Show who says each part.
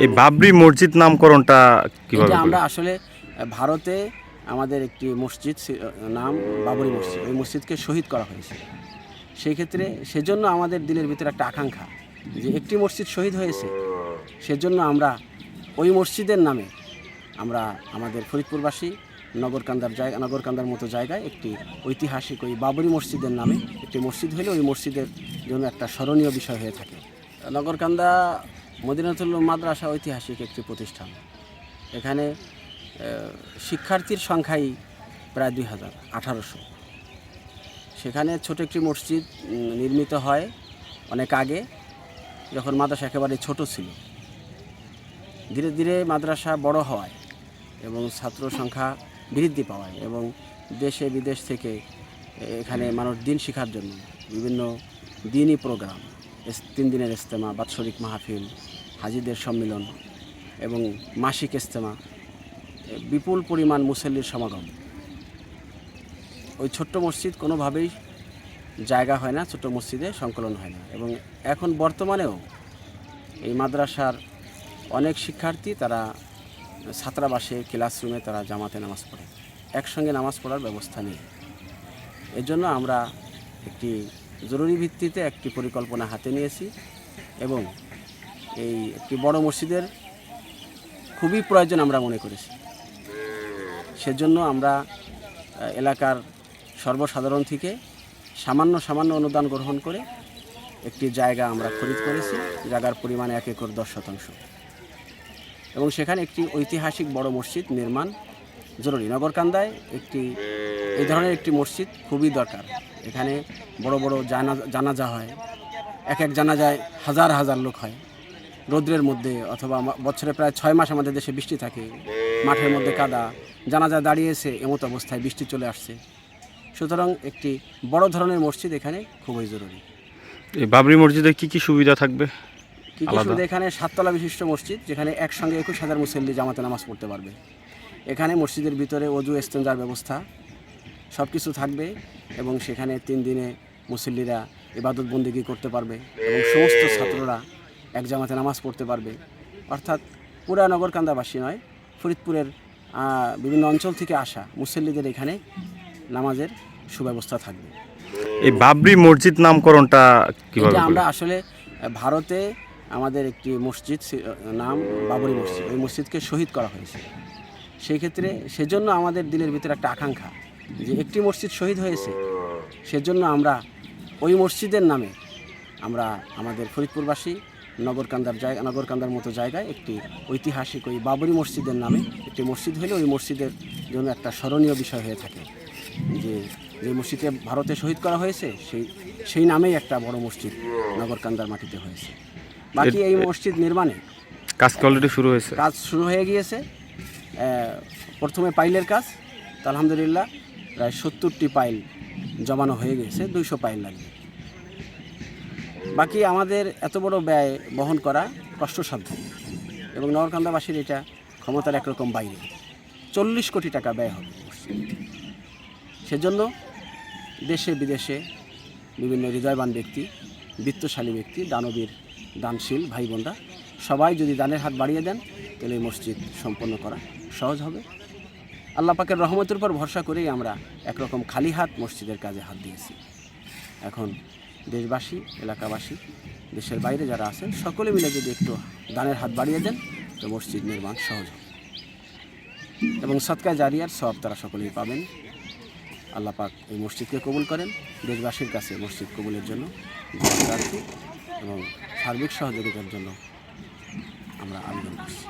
Speaker 1: এই বাবরি মসজিদ নামকরণটা কীভাবে
Speaker 2: আমরা আসলে ভারতে আমাদের একটি মসজিদ নাম বাবরি মসজিদ। ওই মসজিদকে শহীদ করা হয়েছে। সেই ক্ষেত্রে সেজন্য আমাদের দিলের ভিতরে একটা আকাঙ্ক্ষা যে একটি মসজিদ শহীদ হয়েছে সেজন্য আমরা ওই মসজিদের নামে আমরা আমাদের ফরিদপুরবাসী নগরকান্দার জায়গা নগরকান্দার মতো জায়গায় একটি ঐতিহাসিক ওই বাবরি মসজিদের নামে একটি মসজিদ হলে ওই মসজিদের জন্য একটা স্মরণীয় বিষয় হয়ে থাকে। নগরকান্দা মদিনাতুল মাদ্রাসা ঐতিহাসিক একটি প্রতিষ্ঠান। এখানে শিক্ষার্থীর সংখ্যাই প্রায় দুই হাজার, আঠারোশো। সেখানে ছোট একটি মসজিদ নির্মিত হয় অনেক আগে, যখন মাদ্রাসা একেবারে ছোট ছিল। ধীরে ধীরে মাদ্রাসা বড় হওয়ায় এবং ছাত্র সংখ্যা বৃদ্ধি পাওয়ায় এবং দেশে বিদেশ থেকে এখানে মানুষ দিন শেখার জন্য বিভিন্ন দিনই প্রোগ্রাম তিন দিনের ইজতেমা, বাৎসরিক মাহফিল, হাজিদের সম্মেলন এবং মাসিক ইজতেমা বিপুল পরিমাণ মুসল্লির সমাগম। ওই ছোট্ট মসজিদ কোনোভাবেই জায়গা হয় না, ছোট্ট মসজিদে সংকলন হয় না এবং এখন বর্তমানেও এই মাদ্রাসার অনেক শিক্ষার্থী তারা ছাত্রাবাসে, ক্লাসরুমে তারা জামাতে নামাজ পড়ে। একসঙ্গে নামাজ পড়ার ব্যবস্থা নেই। এর জন্য আমরা একটি জরুরি ভিত্তিতে একটি পরিকল্পনা হাতে নিয়েছি এবং এই একটি বড় মসজিদের খুবই প্রয়োজন আমরা মনে করেছি। সেজন্য আমরা এলাকার সর্বসাধারণ থেকে সামান্য সামান্য অনুদান গ্রহণ করে একটি জায়গা আমরা খরিদ করেছি, জায়গার পরিমাণ এক একর দশ শতাংশ। এবং সেখানে একটি ঐতিহাসিক বড় মসজিদ নির্মাণ জরুরি। নগরকান্দায় একটি এই ধরনের একটি মসজিদ খুবই দরকার। এখানে বড় বড় জানা জানাজা হয়। এক এক জানাজায় হাজার হাজার লোক হয়। রৌদ্রের মধ্যে অথবা বছরে প্রায় ছয় মাস আমাদের দেশে বৃষ্টি থাকে। মাঠের মধ্যে কাদা। জানাজা দাঁড়িয়েছে এমত অবস্থায় বৃষ্টি চলে আসছে। সুতরাং একটি বড় ধরনের মসজিদ এখানে খুবই জরুরি।
Speaker 1: এই বাবরি মসজিদে কি কি সুবিধা থাকবে?
Speaker 2: কি কি সুবিধা? এখানে সাততলা বিশিষ্ট মসজিদ যেখানে একসঙ্গে একুশ হাজার মুসল্লি জামাতে নামাজ পড়তে পারবে। এখানে মসজিদের ভিতরে অজু এস্তেঞ্জার ব্যবস্থা সব কিছু থাকবে এবং সেখানে তিন দিনে মুসল্লিরা ইবাদত বন্দিগি করতে পারবে এবং সমস্ত ছাত্ররা এক জামাতে নামাজ পড়তে পারবে। অর্থাৎ পুরা নগরকান্দাবাসী নয় ফরিদপুরের বিভিন্ন অঞ্চল থেকে আসা মুসল্লিদের এখানে নামাজের সুব্যবস্থা থাকবে।
Speaker 1: এই বাবরি মসজিদ নামকরণটা কীভাবে
Speaker 2: আমরা আসলে ভারতে আমাদের একটি মসজিদ নাম বাবরি মসজিদ। ওই মসজিদকে শহীদ করা হয়েছে। সেই ক্ষেত্রে সেজন্য আমাদের দিলের ভিতরে একটা আকাঙ্ক্ষা যে একটি মসজিদ শহীদ হয়েছে সেজন্য আমরা ওই মসজিদের নামে আমরা আমাদের ফরিদপুরবাসী নগরকান্দার জায়গা নগরকান্দার মতো জায়গায় একটি ঐতিহাসিক ওই বাবরি মসজিদের নামে একটি মসজিদ হলে ওই মসজিদের জন্য একটা স্মরণীয় বিষয় হয়ে থাকে যে যে মসজিদে ভারতে শহীদ করা হয়েছে সেই সেই নামেই একটা বড় মসজিদ নগরকান্দার মাটিতে হয়েছে। বাকি এই মসজিদ নির্মাণে
Speaker 1: কাজ অলরেডি শুরু হয়েছে?
Speaker 2: কাজ শুরু হয়ে গিয়েছে। প্রথমে পাইলের কাজ, তা আলহামদুলিল্লাহ প্রায় সত্তরটি পাইল জমানো হয়ে গেছে, দুইশো পাইল লাগবে। বাকি আমাদের এত বড় ব্যয় বহন করা কষ্টসাধ্য এবং নগরকান্দাবাসীর এটা ক্ষমতার একরকম বাইরে। চল্লিশ কোটি টাকা ব্যয় হবে। সেজন্য দেশে বিদেশে বিভিন্ন হৃদয়বান ব্যক্তি, বিত্তশালী ব্যক্তি, দানবীর, দানশীল ভাই বোনরা সবাই যদি দানের হাত বাড়িয়ে দেন এই মসজিদ সম্পন্ন করা সহজ হবে? আল্লাহ পাকের রহমতের উপর ভরসা করেই আমরা একরকম খালি হাত মসজিদের কাজে হাত দিয়েছি। এখন দেশবাসী, এলাকাবাসী, দেশের বাইরে যারা আছেন, সকলে মিলে যদি একটু দানের হাত বাড়িয়ে দেন, তো মসজিদ নির্মাণ সহজ হবে। এবং সৎকার জারিয়ার সব তারা সকলেই পাবেন। আল্লাহ পাক এই মসজিদকে কবুল করেন। দেশবাসীর কাছে মসজিদ কবুলের জন্য এবং সার্বিক সহযোগিতার জন্য আমরা আবেদন করছি।